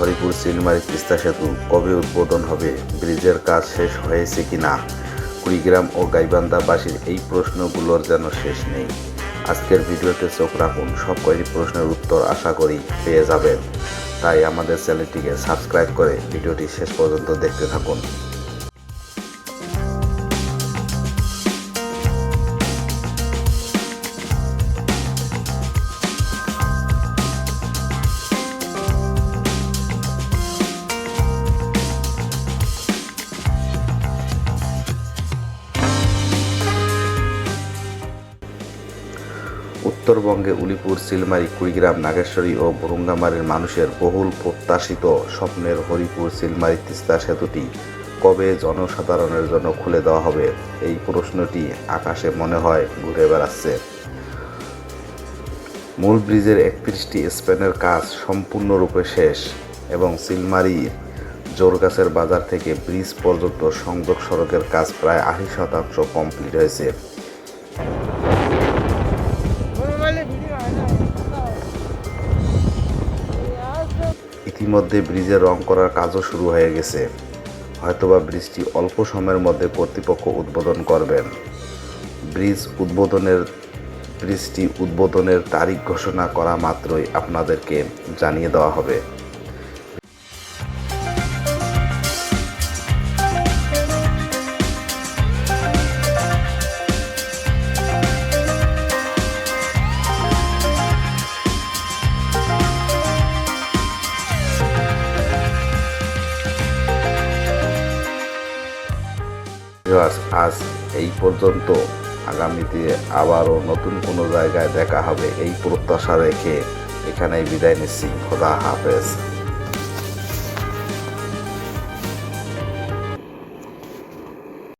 হরিপুর সিনেমার তিস্তা সেতু কবে উদ্বোধন হবে? ব্রিজের কাজ শেষ হয়েছে কি না? কুড়িগ্রাম ও গাইবান্ধাবাসীর এই প্রশ্নগুলোর যেন শেষ নেই। আজকের ভিডিওতে চোখ রাখুন সব কয়েকটি প্রশ্নের উত্তর আশা করি পেয়ে যাবেন। তাই আমাদের চ্যানেলটিকে সাবস্ক্রাইব করে ভিডিওটি শেষ পর্যন্ত দেখতে থাকুন। উত্তরবঙ্গে উলিপুর, সিলমারি, কুড়িগ্রাম, নাগেশ্বরী ও ভুরুঙ্গামারির মানুষের বহুল প্রত্যাশিত স্বপ্নের হরিপুর, সিলমারি তিস্তা সেতুটি কবে জনসাধারণের জন্য খুলে দেওয়া হবে? এই প্রশ্নটি আকাশে মনে হয় ঘুরে বেড়াচ্ছে। মূল ব্রিজের একত্রিশটি স্প্যানের কাজ সম্পূর্ণরূপে শেষ এবং সিলমারির জোরগাছের বাজার থেকে ব্রিজ পর্যন্ত সংযোগ সড়কের কাজ প্রায় আশি শতাংশ কমপ্লিট হয়েছে। ইতিমধ্যে ব্রিজের রং করার কাজও শুরু হয়ে গেছে। হয়তোবা ব্রিজটি অল্প সময়ের মধ্যে কর্তৃপক্ষ উদ্বোধন করবেন ব্রিজ উদ্বোধনের, ব্রিজটি উদ্বোধনের তারিখ ঘোষণা করা মাত্রই আপনাদেরকে জানিয়ে দেওয়া হবে। ভিউয়ার্স, আজ এই পর্যন্ত। আগামীতে আবারও নতুন কোনো জায়গায় দেখা হবে। এই প্রত্যাশা রেখে এখানেই বিদায় নিচ্ছি। খোদা হাফেজ।